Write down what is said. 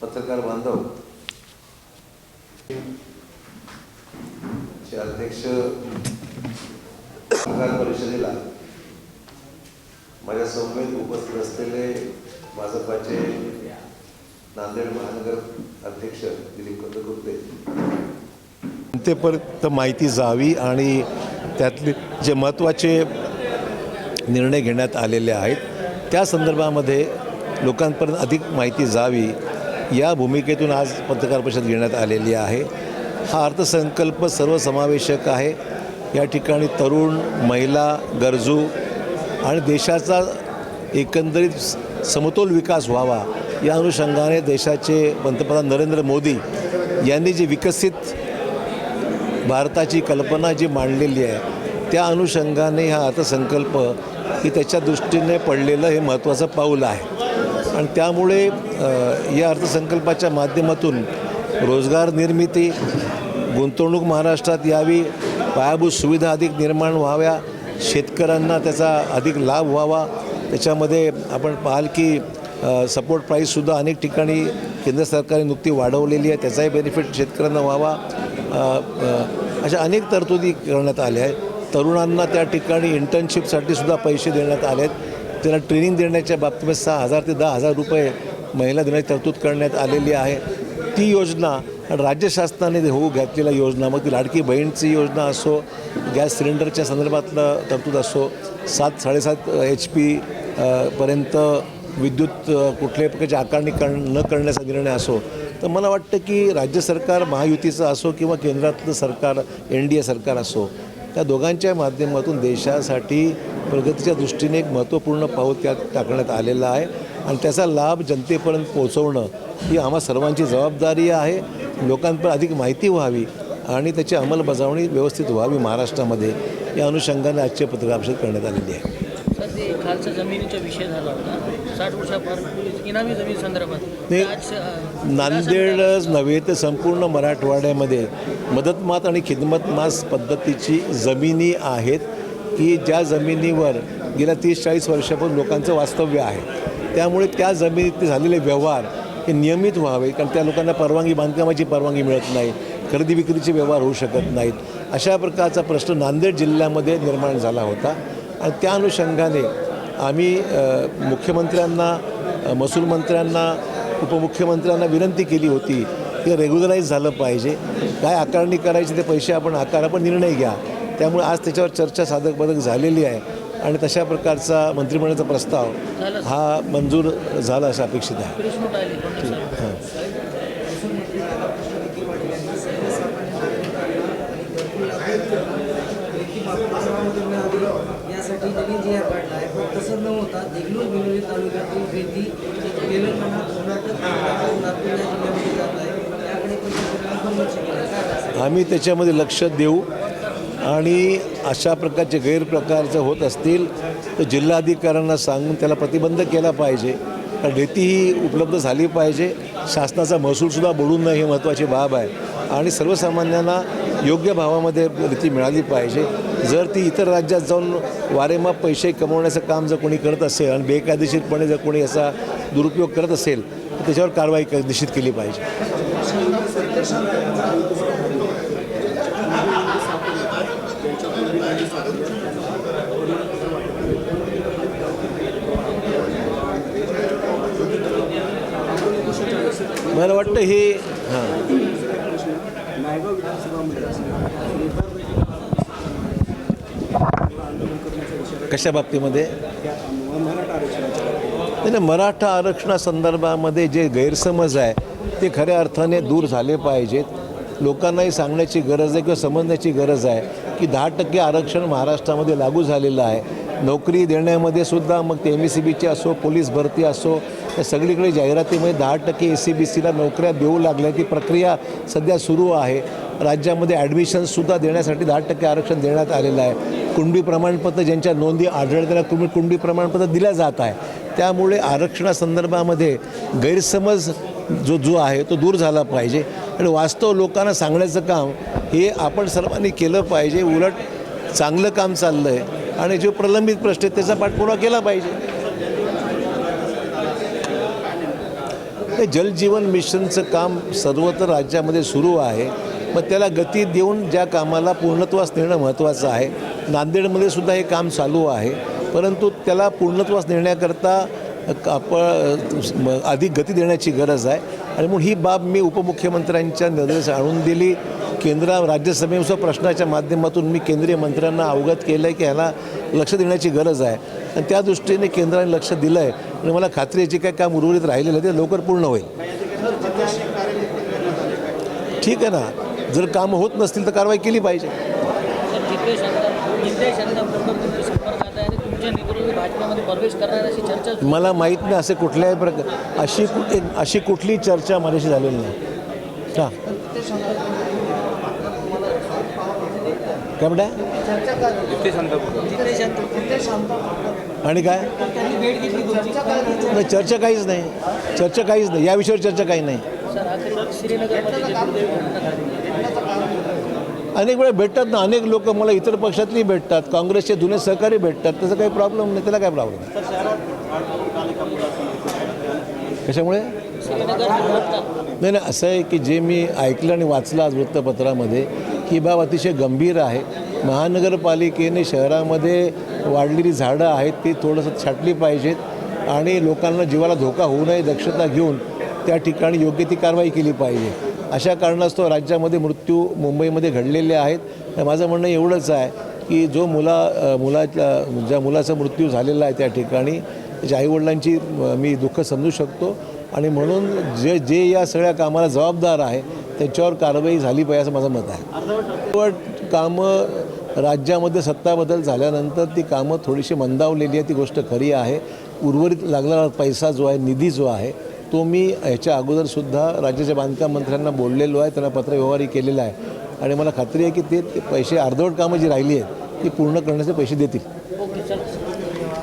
पत्रकार बांधव अध्यक्ष पत्रकार परिषदेला माझ्या समवेत उपस्थित असलेले भाजपाचे नांदेड महानगर अध्यक्ष दिलीप कंदकुर्ते. जनतेपर्यंत माहिती जावी आणि त्यातले जे महत्त्वाचे निर्णय घेण्यात आलेले आहेत त्या संदर्भामध्ये लोकांपर्यंत अधिक माहिती जावी या भूमिकेतून आज पत्रकार परिषद घेण्यात आलेली आहे. हा अर्थसंकल्प सर्वसमावेशक आहे. या ठिकाणी तरुण महिला गरजू आणि देशाचा एकंदरीत समतोल विकास व्हावा या अनुषंगाने देशाचे पंतप्रधान नरेंद्र मोदी यांनी जी विकसित भारताची कल्पना जी मांडलेली आहे त्या अनुषंगाने हा अर्थसंकल्प ही त्याच्या दृष्टीने पडलेलं हे महत्त्वाचं पाऊल आहे. आणि त्यामुळे या अर्थसंकल्पाच्या माध्यमातून रोजगार निर्मिती गुंतवणूक महाराष्ट्रात यावी पायाभूत सुविधा अधिक निर्माण व्हाव्या शेतकऱ्यांना त्याचा अधिक लाभ व्हावा त्याच्यामध्ये आपण पाहाल की सपोर्ट प्राईससुद्धा अनेक ठिकाणी केंद्र सरकारने नुकती वाढवलेली आहे त्याचाही बेनिफिट शेतकऱ्यांना व्हावा. अशा अनेक तरतुदी करण्यात आल्या आहेत. तरुणांना त्या ठिकाणी इंटर्नशिपसाठी सुद्धा पैसे देण्यात आले आहेत. त्याला ट्रेनिंग देण्याच्या बाबतीमध्ये सहा हजार ते दहा हजार रुपये महिला देण्याची तरतूद करण्यात आलेली आहे. ती योजना आणि राज्य शासनाने होऊ घातलेल्या योजना. मग ती लाडकी बहीणची योजना असो गॅस सिलेंडरच्या संदर्भातलं तरतूद असो सात साडेसात एच पी पर्यंत विद्युत कुठल्याही प्रकारची आकारणी कर न करण्याचा निर्णय असो तर मला वाटतं की राज्य सरकार महायुतीचं असो किंवा केंद्रातलं सरकार एन डी ए सरकार असो त्या दोघांच्या माध्यमातून देशासाठी प्रगतीच्या दृष्टीने एक महत्त्वपूर्ण पाऊल त्यात टाकण्यात आलेलं आहे. आणि त्याचा लाभ जनतेपर्यंत पोहोचवणं ही आम्हा सर्वांची जबाबदारी आहे. लोकांपर्यंत अधिक माहिती व्हावी आणि त्याची अंमलबजावणी व्यवस्थित व्हावी महाराष्ट्रामध्ये. या अनुषंगाने आजचे पत्रकार करण्यात आलेली आहे. सर ते खालचा जमिनीचा विषय झाला होता. साठ वर्षापूर्वी इनामी जमीन संदर्भात. नाही, आज, अ, नांदेडच नव्हे तर संपूर्ण मराठवाड्यामध्ये मदतमात आणि खिदमतमास पद्धतीची जमिनी आहेत. की ज्या जमिनीवर गेल्या तीस चाळीस वर्षापासून लोकांचं वास्तव्य आहे त्यामुळे त्या जमिनीत झालेले व्यवहार हे नियमित व्हावे कारण त्या लोकांना परवानगी बांधकामाची परवानगी मिळत नाही खरेदी विक्रीचे व्यवहार होऊ शकत नाहीत. अशा प्रकारचा प्रश्न नांदेड जिल्ह्यामध्ये निर्माण झाला होता. आणि त्या अनुषंगाने आम्ही मुख्यमंत्र्यांना महसूल मंत्र्यांना उपमुख्यमंत्र्यांना विनंती केली होती की रेग्युलराईज झालं पाहिजे. काय आकारणी करायची ते पैसे आपण आकारा पण निर्णय घ्या. त्यामुळे आज त्याच्यावर चर्चा साधक बाधक झालेली आहे. आणि तशा प्रकारचा मंत्रिमंडळाचा प्रस्ताव. हा मंजूर झाला असं अपेक्षित आहे. प्रेस नोट आली? पण सर. यासाठी त्यांनी जी आर काढला आहे पण तसं न होता देगलूर बिलोली तालुक्यातील रेती तेलंगणा कर्नाटक कर्नाटक, नागपूर या जिल्ह्यामध्ये जात आहे त्याकडे पण दुर्लक्ष केलं काय असेल आम्ही त्याच्यामध्ये लक्ष देऊ. आणि अशा प्रकारचे गैरप्रकारचं होत असतील तर जिल्हाधिकाऱ्यांना सांगून त्याला प्रतिबंध केला पाहिजे. कारण रेती ही उपलब्ध झाली पाहिजे. शासनाचा महसूलसुद्धा बुडून नये ही महत्त्वाची बाब आहे. आणि सर्वसामान्यांना योग्य भावामध्ये रेती मिळाली पाहिजे. जर ती इतर राज्यात जाऊन वारेमाप पैसे कमवण्याचं काम जर कोणी करत असेल आणि बेकायदेशीरपणे जर कोणी याचा दुरुपयोग करत असेल तर त्याच्यावर कारवाई निश्चित केली पाहिजे. मला वाटतं हे हां. कशा बाबतीमध्ये? नाही नाही, मराठा आरक्षणासंदर्भामध्ये जे गैरसमज आहे ते खऱ्या अर्थाने दूर झाले पाहिजेत. लोकांनाही सांगण्याची गरज आहे किंवा समजण्याची गरज आहे. की दहा टक्के आरक्षण महाराष्ट्रामध्ये लागू झालेलं आहे. नोकरी देण्यामध्ये सुद्धा मग ते एम एस सी बीची असो पोलीस भरती असो या सगळीकडे जाहिरातीमध्ये दहा टक्के ए सी बी सीला नोकऱ्या देऊ लागल्या ती प्रक्रिया सध्या सुरू आहे. राज्यामध्ये ॲडमिशन्ससुद्धा देण्यासाठी दहा टक्के आरक्षण देण्यात आलेलं आहे. कुणबी प्रमाणपत्र ज्यांच्या नोंदी आढळतात त्यांना कुणबी प्रमाणपत्र दिलं जात आहे. त्यामुळे आरक्षणासंदर्भामध्ये गैरसमज जो जो आहे तो दूर झाला पाहिजे. आणि वास्तव लोकांना सांगण्याचं काम हे आपण सर्वांनी केलं पाहिजे. उलट चांगलं काम चाललं आहे आणि जो प्रलंबित प्रश्न आहे त्याचा पाठपुरावा केला पाहिजे. जलजीवन मिशनचं काम सर्वत्र राज्यामध्ये सुरू आहे. मग त्याला गती देऊन ज्या कामाला पूर्णत्वास नेणं महत्त्वाचं आहे. नांदेडमध्ये सुद्धा हे काम चालू आहे. परंतु त्याला पूर्णत्वास नेण्याकरता आपण अधिक गती देण्याची गरज आहे. आणि म्हणून ही बाब मी उपमुख्यमंत्र्यांच्या निर्देश आणून दिली. केंद्र राज्यसभेच्या प्रश्नाच्या माध्यमातून मी केंद्रीय मंत्र्यांना अवगत केलं आहे की ह्याला लक्ष देण्याची गरज आहे. आणि त्या दृष्टीने केंद्राने लक्ष दिलं आहे आणि मला खात्री याची काय काम उर्वरित राहिलेलं आहे ते लवकर पूर्ण होईल. ठीक आहे ना? जर काम होत नसतील तर कारवाई केली पाहिजे. मला माहीत नाही असे कुठल्याही प्रकार अशी अशी कुठली चर्चा माझ्याशी झालेली नाही. हां. काय अंत- आणि काय? नाही चर्चा काहीच नाही. चर्चा काहीच नाही. या विषयावर चर्चा काही नाही. अनेक वेळा भेटतात ना अनेक लोक मला इतर पक्षातली भेटतात काँग्रेसचे जुने सहकारी भेटतात त्याचा काही प्रॉब्लेम नाही त्याला काय प्रॉब्लेम कशामुळे? नाही नाही असं आहे की जे मी ऐकलं आणि वाचलं आज वृत्तपत्रामध्ये की बाब अतिशय गंभीर आहे. महानगरपालिकेने शहरामध्ये वाढलेली झाडं आहेत ती थोडंसं छाटली पाहिजेत आणि लोकांना जीवाला धोका होऊ नये दक्षता घेऊन त्या ठिकाणी योग्य ती कारवाई केली पाहिजे. अशा कारणास्तव राज्यामध्ये मृत्यू मुंबईमध्ये घडलेले आहेत. तर माझं म्हणणं एवढंच आहे की जो मुला मुलाच्या ज्या मुलाचा मृत्यू झालेला आहे त्या ठिकाणी त्याच्या आईवडिलांची मी दुःख समजू शकतो. आणि म्हणून जे जे या सगळ्या कामाला जबाबदार आहे त्याच्यावर कारवाई झाली पाहिजे असं माझं मत आहे. पण कामं राज्यामध्ये सत्ता बदल झाल्यानंतर ती कामं थोडीशी मंदावलेली आहे ती गोष्ट खरी आहे. उर्वरित लागणारा पैसा जो आहे निधी जो आहे तो मी ह्याच्या अगोदरसुद्धा राज्याच्या बांधकाम मंत्र्यांना बोललेलो आहे त्यांना पत्रव्यवहारही केलेला आहे. आणि मला खात्री आहे की ते पैसे अर्धवट कामं जी राहिली आहेत ती पूर्ण करण्याचे पैसे देतील.